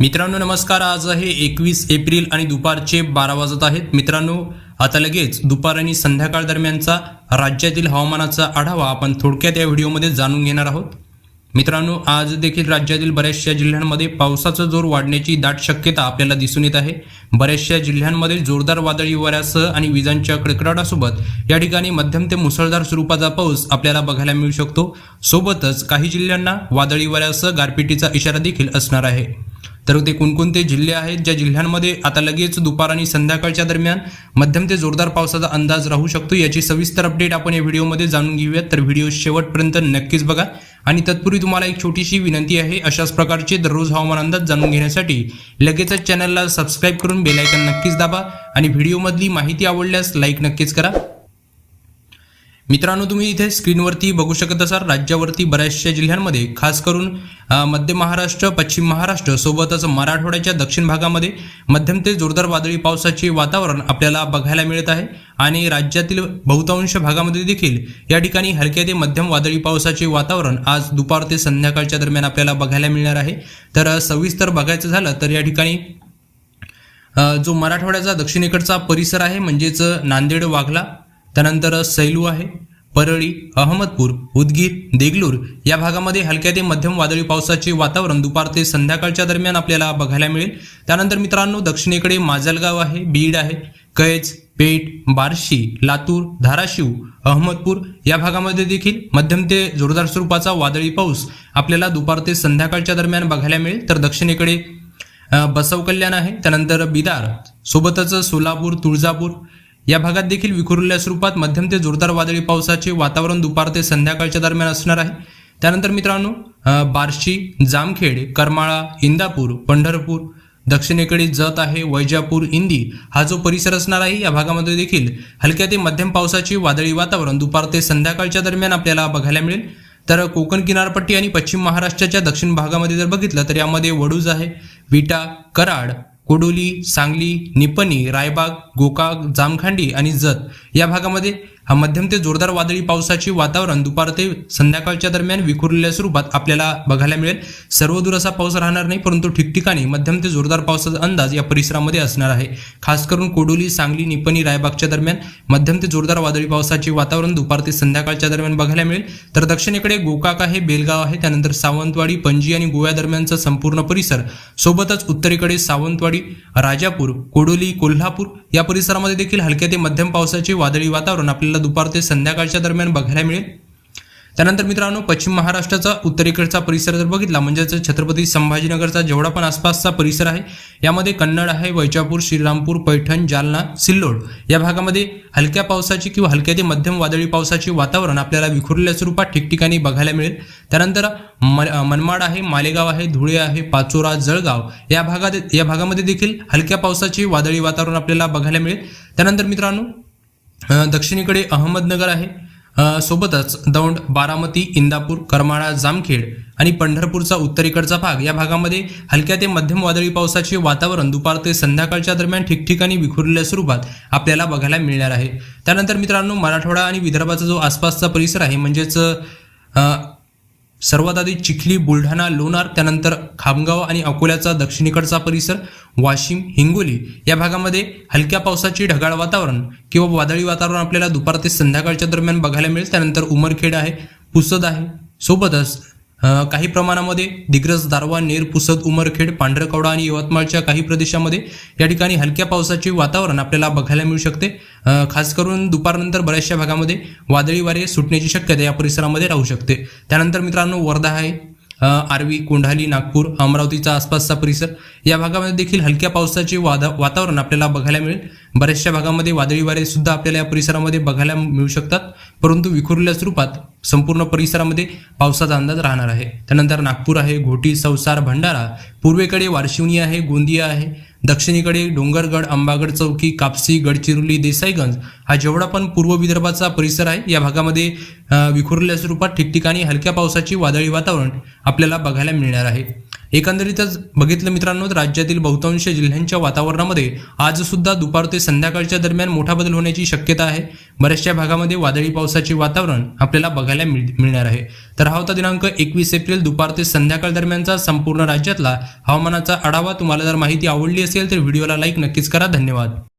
मित्रांनो नमस्कार. आज आहे एकवीस एप्रिल आणि दुपारचे बारा वाजत आहेत. मित्रांनो आता लगेच दुपार आणि संध्याकाळ दरम्यानचा राज्यातील हवामानाचा आढावा आपण थोडक्यात या व्हिडिओमध्ये जाणून घेणार आहोत. मित्रांनो आज देखील राज्यातील बऱ्याचशा जिल्ह्यांमध्ये पावसाचा जोर वाढण्याची दाट शक्यता आपल्याला दिसून येत आहे. बऱ्याचशा जिल्ह्यांमध्ये जोरदार वादळी वाऱ्यासह आणि विजांच्या कडकडाटासोबत या ठिकाणी मध्यम ते मुसळधार स्वरूपाचा पाऊस आपल्याला बघायला मिळू शकतो. सोबतच काही जिल्ह्यांना वादळी वाऱ्यासह गारपिटीचा इशारा देखील असणार आहे. तर ते कोणकोणते जिल्हे आहेत? ज्या जिल्ह्यांमध्ये आता लगेच दुपार आणि संध्याकाळच्या दरम्यान मध्यम ते जोरदार पावसाचा अंदाज राहू शकतो याची सविस्तर अपडेट आपण या व्हिडिओमध्ये जाणून घेऊयात. तर व्हिडिओ शेवटपर्यंत नक्कीच बघा. आणि तत्पूर्वी तुम्हाला एक छोटीशी विनंती आहे अशाच प्रकारचे दररोज हवामान अंदाज जाणून घेण्यासाठी लगेचच चॅनलला सबस्क्राईब करून बेलायकन नक्कीच दाबा. आणि व्हिडिओमधली माहिती आवडल्यास लाईक नक्कीच करा. मित्रांनो तुम्ही इथे स्क्रीनवरती बघू शकत असाल राज्यावरती बऱ्याचशा जिल्ह्यांमध्ये खास करून मध्य महाराष्ट्र पश्चिम महाराष्ट्र सोबतच मराठवाड्याच्या दक्षिण भागामध्ये मध्यम ते जोरदार वादळी पावसाचे वातावरण आपल्याला बघायला मिळत आहे. आणि राज्यातील बहुतांश भागामध्ये देखील या ठिकाणी हलक्या ते मध्यम वादळी पावसाचे वातावरण आज दुपार ते संध्याकाळच्या दरम्यान आपल्याला बघायला मिळणार आहे. तर सविस्तर बघायचं झालं तर या ठिकाणी जो मराठवाड्याचा दक्षिणेकडचा परिसर आहे म्हणजेच नांदेड वाघला त्यानंतर सैलू आहे परळी अहमदपूर उदगीर देगलूर या भागामध्ये हलक्या ते मध्यम वादळी पावसाचे वातावरण दुपार ते संध्याकाळच्या दरम्यान आपल्याला बघायला मिळेल. त्यानंतर मित्रांनो दक्षिणेकडे माजलगाव आहे बीड आहे कैज पेठ बार्शी लातूर धाराशिव अहमदपूर या भागामध्ये देखील मध्यम ते जोरदार स्वरूपाचा वादळी पाऊस आपल्याला दुपार ते संध्याकाळच्या दरम्यान बघायला मिळेल. तर दक्षिणेकडे बसव कल्याण आहे त्यानंतर बिदार सोबतच सोलापूर तुळजापूर या भागात देखील विखुरलेल्या स्वरूपात मध्यम ते जोरदार वादळी पावसाचे वातावरण दुपार ते संध्याकाळच्या दरम्यान असणार आहे. त्यानंतर मित्रांनो बार्शी जामखेड करमाळा इंदापूर पंढरपूर दक्षिणेकडे जत आहे वैजापूर इंदी हा जो परिसर असणार आहे या भागामध्ये देखील हलक्या ते मध्यम पावसाची वादळी वातावरण दुपार ते संध्याकाळच्या दरम्यान आपल्याला बघायला मिळेल. तर कोकण किनारपट्टी आणि पश्चिम महाराष्ट्राच्या दक्षिण भागामध्ये जर बघितलं तर यामध्ये वडूज आहे विटा कराड कोडोली सांगली निपणी रायबाग गोकाक जामखांडी आणि जत या भागामध्ये हा मध्यम ते जोरदार वादळी पावसाचे वातावरण दुपार ते संध्याकाळच्या दरम्यान विखुरलेल्या स्वरूपात आपल्याला बघायला मिळेल. सर्वदूर असा पाऊस राहणार नाही परंतु ठिकठिकाणी मध्यम ते जोरदार पावसाचा अंदाज या परिसरामध्ये असणार आहे. खास करून कोडोली सांगली निपणी रायबागच्या दरम्यान मध्यम ते जोरदार वादळी पावसाचे वातावरण दुपार ते संध्याकाळच्या दरम्यान बघायला मिळेल. तर दक्षिणेकडे गोकाक आहे बेलगाव आहे त्यानंतर सावंतवाडी पणजी आणि गोव्या दरम्यानचा संपूर्ण परिसर सोबतच उत्तरेकडे सावंतवाडी राजापूर कोडोली कोल्हापूर या परिसरामध्ये देखील हलक्या ते मध्यम पावसाचे वादळी वातावरण आपल्याला दुपार ते संध्याकाळच्या दरम्यान बघायला मिळेल. त्यानंतर मित्रांनो पश्चिम महाराष्ट्राचा उत्तरेकडचा परिसर जर बघितला म्हणजेच छत्रपती संभाजीनगरचा जेवढा पण आसपासचा परिसर आहे यामध्ये कन्नड आहे वैजापूर श्रीरामपूर पैठण जालना सिल्लोड. या भागामध्ये हलक्या पावसाची किंवा हलक्या ते मध्यम वादळी पावसाचे वातावरण आपल्याला विखुरलेल्या स्वरूपात ठिकठिकाणी बघायला मिळेल. त्यानंतर मनमाड आहे मालेगाव आहे धुळे आहे पाचोरा जळगाव. या भागात या भागामध्ये देखील हलक्या पावसाचे वादळी वातावरण आपल्याला बघायला मिळेल. त्यानंतर मित्रांनो दक्षिणेकडे अहमदनगर आहे. सोबतच दौंड बारामती इंदापूर करमाळा जामखेड आणि पंढरपूरचा उत्तरेकडचा भाग. या भागामध्ये हलक्या ते मध्यम वादळी पावसाचे वातावरण दुपार ते संध्याकाळच्या दरम्यान ठिकठिकाणी विखुरलेल्या स्वरूपात आपल्याला बघायला मिळणार आहे. त्यानंतर मित्रांनो मराठवाडा आणि विदर्भाचा जो आसपासचा परिसर आहे म्हणजेच सर्वात आधी चिखली बुलढाणा लोणार त्यानंतर खामगाव आणि अकोल्याचा दक्षिणेकडचा परिसर वाशिम हिंगोली या भागामध्ये हलक्या पावसाची ढगाळ वातावरण किंवा वादळी वातावरण आपल्याला दुपार ते संध्याकाळच्या दरम्यान बघायला मिळेल. त्यानंतर उमरखेड आहे पुसद आहे. सोबतच काही प्रमाणामध्ये दिग्रस दारवा नेर पुसद उमरखेड पांढरकवडा आणि यवतमाळच्या काही प्रदेशामध्ये या ठिकाणी हलक्या पावसाचे वातावरण आपल्याला बघायला मिळू शकते. खास करून दुपारनंतर बऱ्याचशा भागामध्ये वादळी वारे सुटण्याची शक्यता या परिसरामध्ये राहू शकते. त्यानंतर मित्रांनो वर्धा आहे. आर्वी कोंढाली नागपूर अमरावतीचा आसपासचा परिसर या भागामध्ये देखील हलक्या पावसाचे वादा वातावरण आपल्याला बघायला मिळेल. बऱ्याचशा भागामध्ये वादळी वारे सुद्धा आपल्याला या परिसरामध्ये बघायला मिळू शकतात. परंतु विखुरलेल्या स्वरूपात संपूर्ण परिसरामध्ये पावसाचा अंदाज राहणार आहे. त्यानंतर नागपूर आहे घोटी संसार भंडारा पूर्वेकडे वारशिवनी आहे गोंदिया आहे दक्षिणेकडे डोंगरगड अंबागड चौकी कापसी गडचिरोली देसाईगंज हा जेवढा पण पूर्व विदर्भाचा परिसर आहे या भागामध्ये विखुरल्या स्वरूपात ठिकठिकाणी हलक्या पावसाची वादळी वातावरण आपल्याला बघायला मिळणार आहे. एकंदरीतच बघितलं मित्रांनो राज्यातील बहुतांश जिल्ह्यांच्या वातावरणामध्ये आज सुद्धा दुपार ते संध्याकाळच्या दरम्यान मोठा बदल होण्याची शक्यता आहे. बऱ्याचशा भागामध्ये वादळी पावसाचे वातावरण आपल्याला बघायला मिळ- मिळणार आहे. तर हा होता दिनांक एकवीस एप्रिल दुपार ते संध्याकाळ दरम्यानचा संपूर्ण राज्यातला हवामानाचा आढावा. तुम्हाला जर माहिती आवडली असेल तर व्हिडिओला लाईक नक्कीच करा. धन्यवाद.